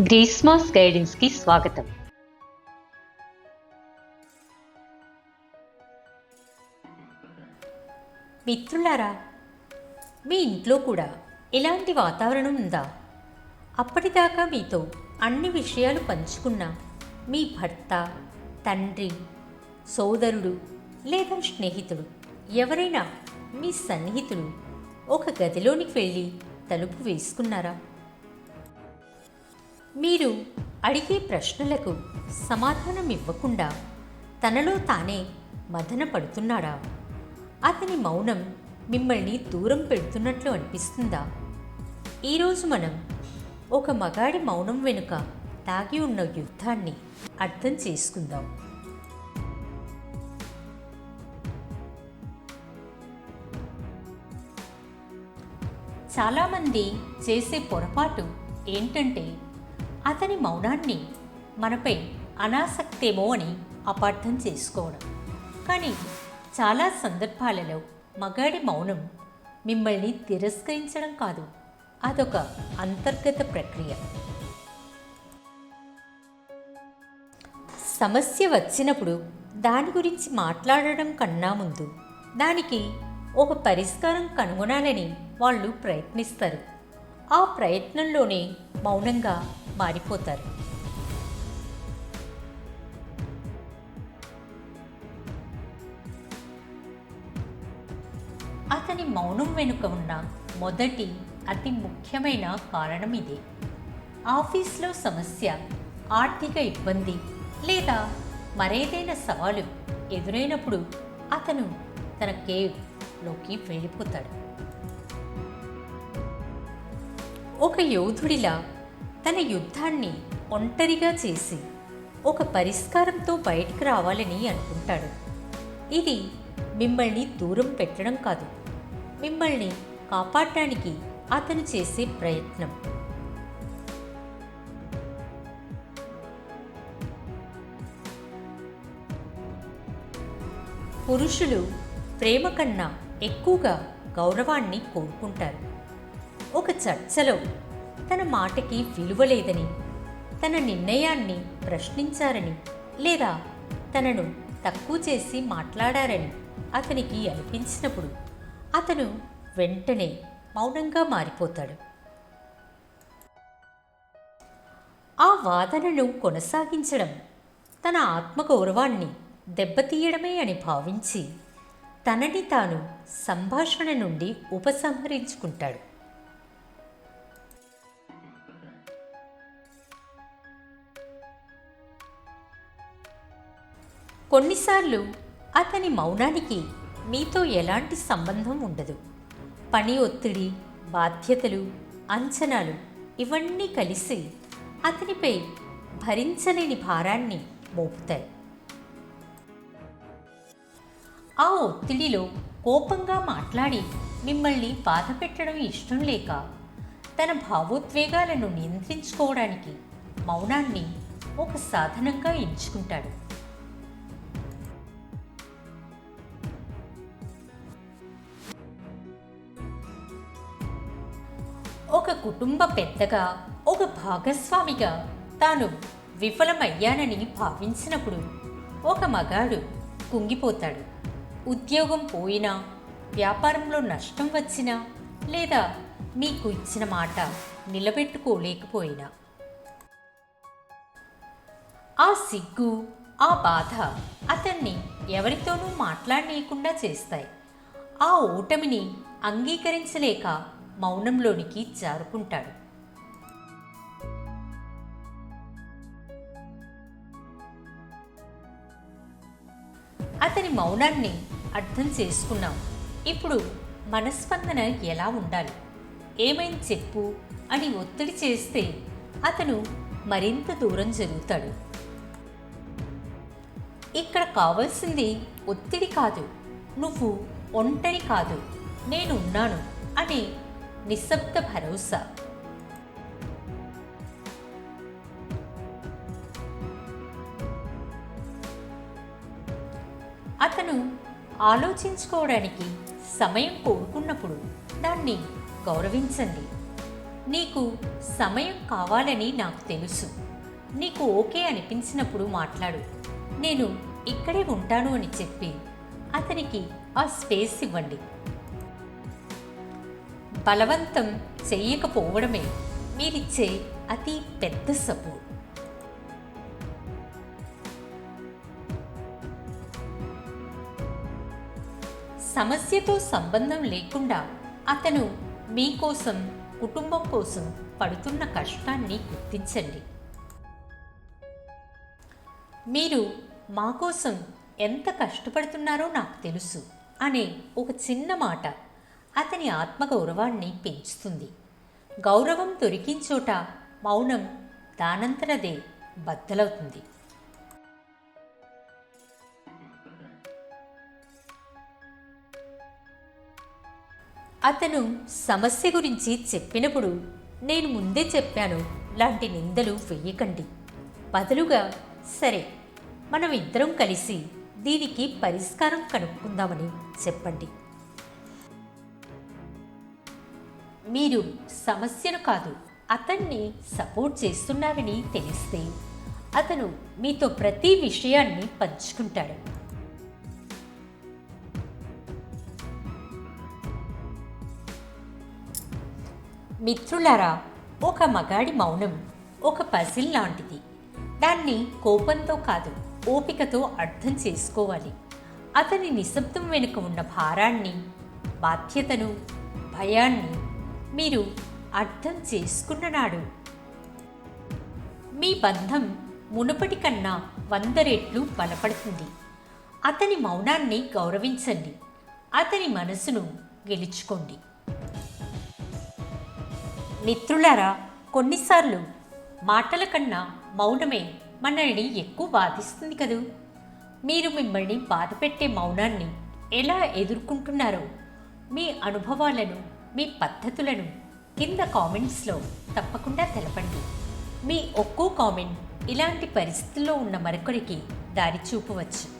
గ్రీస్మాస్ గైడెన్స్కి స్వాగతం. మిత్రులారా మీ ఇంట్లో కూడా ఇలాంటి వాతావరణం ఉందా? అప్పటిదాకా మీతో అన్ని విషయాలు పంచుకున్న మీ భర్త తండ్రి సోదరుడు లేదా స్నేహితుడు ఎవరైనా మీ సన్నిహితులు ఒక గదిలోనికి వెళ్ళి తలుపు వేసుకున్నారా? మీరు అడిగే ప్రశ్నలకు సమాధానం ఇవ్వకుండా తనలో తానే మదన పడుతున్నాడా? అతని మౌనం మిమ్మల్ని దూరం పెడుతున్నట్లు అనిపిస్తుందా? ఈరోజు మనం ఒక మగాడి మౌనం వెనుక దాగి ఉన్న యుద్ధాన్ని అర్థం చేసుకుందాం. చాలామంది చేసే పొరపాటు ఏంటంటే అతని మౌనాన్ని మనపై అనాసక్తేమో అని అపార్థం చేసుకోవడం. కానీ చాలా సందర్భాలలో మగాడి మౌనం మిమ్మల్ని తిరస్కరించడం కాదు అదొక అంతర్గత ప్రక్రియ. సమస్య వచ్చినప్పుడు దాని గురించి మాట్లాడడం కన్నా ముందు దానికి ఒక పరిష్కారం కనుగొనాలని వాళ్ళు ప్రయత్నిస్తారు. ఆ ప్రయత్నంలోనే మౌనంగా మారిపోతారు. అతని మౌనం వెనుక ఉన్న మొదటి అతి ముఖ్యమైన కారణం ఇదే. ఆఫీస్లో సమస్య ఆర్థిక ఇబ్బంది లేదా మరేదైనా సవాలు ఎదురైనప్పుడు అతను తన కేవ్లోకి వెళ్ళిపోతాడు. ఒక యోధుడిలా తన యుద్ధాన్ని ఒంటరిగా చేసి ఒక పరిష్కారంతో బయటికి రావాలని అనుకుంటాడు. ఇది మిమ్మల్ని దూరం పెట్టడం కాదు. మిమ్మల్ని కాపాడటానికి అతను చేసే ప్రయత్నం. పురుషులు ప్రేమ కన్నా ఎక్కువగా గౌరవాన్ని కోరుకుంటారు. ఒక చర్చలో తన మాటకి విలువ లేదని తన నిర్ణయాన్ని ప్రశ్నించారని లేదా తనను తక్కువ చేసి మాట్లాడారని అతనికి అనిపించినప్పుడు అతను వెంటనే మౌనంగా మారిపోతాడు. ఆ వాదనను కొనసాగించడం తన ఆత్మగౌరవాన్ని దెబ్బతీయడమే అని భావించి తనని తాను సంభాషణ నుండి ఉపసంహరించుకుంటాడు. కొన్నిసార్లు అతని మౌనానికి మీతో ఎలాంటి సంబంధం ఉండదు. పని ఒత్తిడి బాధ్యతలు అంచనాలు ఇవన్నీ కలిసి అతనిపై భరించలేని భారాన్ని మోపుతాయి. ఆ ఒత్తిడిలో కోపంగా మాట్లాడి మిమ్మల్ని బాధ పెట్టడం ఇష్టం లేక తన భావోద్వేగాలను నియంత్రించుకోవడానికి మౌనాన్ని ఒక సాధనంగా ఎంచుకుంటాడు. ఒక కుటుంబ పెద్దగా ఒక భాగస్వామిగా తాను విఫలమయ్యానని భావించినప్పుడు ఒక మగాడు కుంగిపోతాడు. ఉద్యోగం పోయినా వ్యాపారంలో నష్టం వచ్చినా లేదా మీకు ఇచ్చిన మాట నిలబెట్టుకోలేకపోయినా. ఆ సిగ్గు ఆ బాధ అతన్ని ఎవరితోనూ మాట్లాడనీయకుండా చేస్తాయి. ఆ ఓటమిని అంగీకరించలేక మౌనంలోనికి జారుకుంటాడు అతని మౌనాన్ని అర్థం చేసుకున్నాం. ఇప్పుడు మనస్పందన ఎలా ఉండాలి? ఏమైంది చెప్పు అని ఒత్తిడి చేస్తే అతను మరింత దూరం జరుగుతాడు. ఇక్కడ కావాల్సింది ఒత్తిడి కాదు. నువ్వు ఒంటరి కాదు. నేను ఉన్నాను అనే నిశ్శబ్ద భరోసా. అతను ఆలోచించుకోవడానికి సమయం కోరుకున్నప్పుడు దాన్ని గౌరవించండి. నీకు సమయం కావాలని నాకు తెలుసు. నీకు ఓకే అనిపించినప్పుడు మాట్లాడు. నేను ఇక్కడే ఉంటాను అని చెప్పి అతనికి ఆ స్పేస్ ఇవ్వండి. బలవంతం చెయ్యకపోవడమే మీరిచ్చే అతి పెద్ద సపోర్ట్. సమస్యతో సంబంధం లేకుండా అతను మీకోసం కుటుంబం కోసం పడుతున్న కష్టాన్ని గుర్తించండి. మీరు మా కోసం ఎంత కష్టపడుతున్నారో నాకు తెలుసు అనే ఒక చిన్న మాట. అతని ఆత్మగౌరవాన్ని పెంచుతుంది. గౌరవం దొరికించోట మౌనం దానంతరదే బద్దలవుతుంది. అతను సమస్య గురించి చెప్పినప్పుడు నేను ముందే చెప్పాను లాంటి నిందలు వెయ్యకండి బదులుగా సరే మనం ఇద్దరం కలిసి దీనికి పరిష్కారం కనుక్కుందామని చెప్పండి. మీరు సమస్యను కాదు అతన్ని సపోర్ట్ చేస్తున్నారని తెలిస్తే అతను మీతో ప్రతి విషయాన్ని పంచుకుంటాడు. మిత్రులారా ఒక మగాడి మౌనం ఒక పజిల్ లాంటిది. దాన్ని కోపంతో కాదు ఓపికతో అర్థం చేసుకోవాలి. అతని నిశ్శబ్దం వెనుక ఉన్న భారాన్ని బాధ్యతను భయాన్ని మీరు అర్థం చేసుకున్న నాడు మీ బంధం మునుపటి కన్నా వంద రెట్లు బలపడుతుంది. అతని మౌనాన్ని గౌరవించండి. అతని మనసును గెలుచుకోండి. మిత్రులారా కొన్నిసార్లు మాటల కన్నా మౌనమే మనల్ని ఎక్కువ బాధిస్తుంది కదూ? మీరు మిమ్మల్ని బాధపెట్టే మౌనాన్ని ఎలా ఎదుర్కొంటున్నారో మీ అనుభవాలను మీ పద్ధతులను కింద కామెంట్స్లో తప్పకుండా తెలపండి. మీ ఒక్కో కామెంట్ ఇలాంటి పరిస్థితుల్లో ఉన్న మరొకరికి దారి చూపవచ్చు.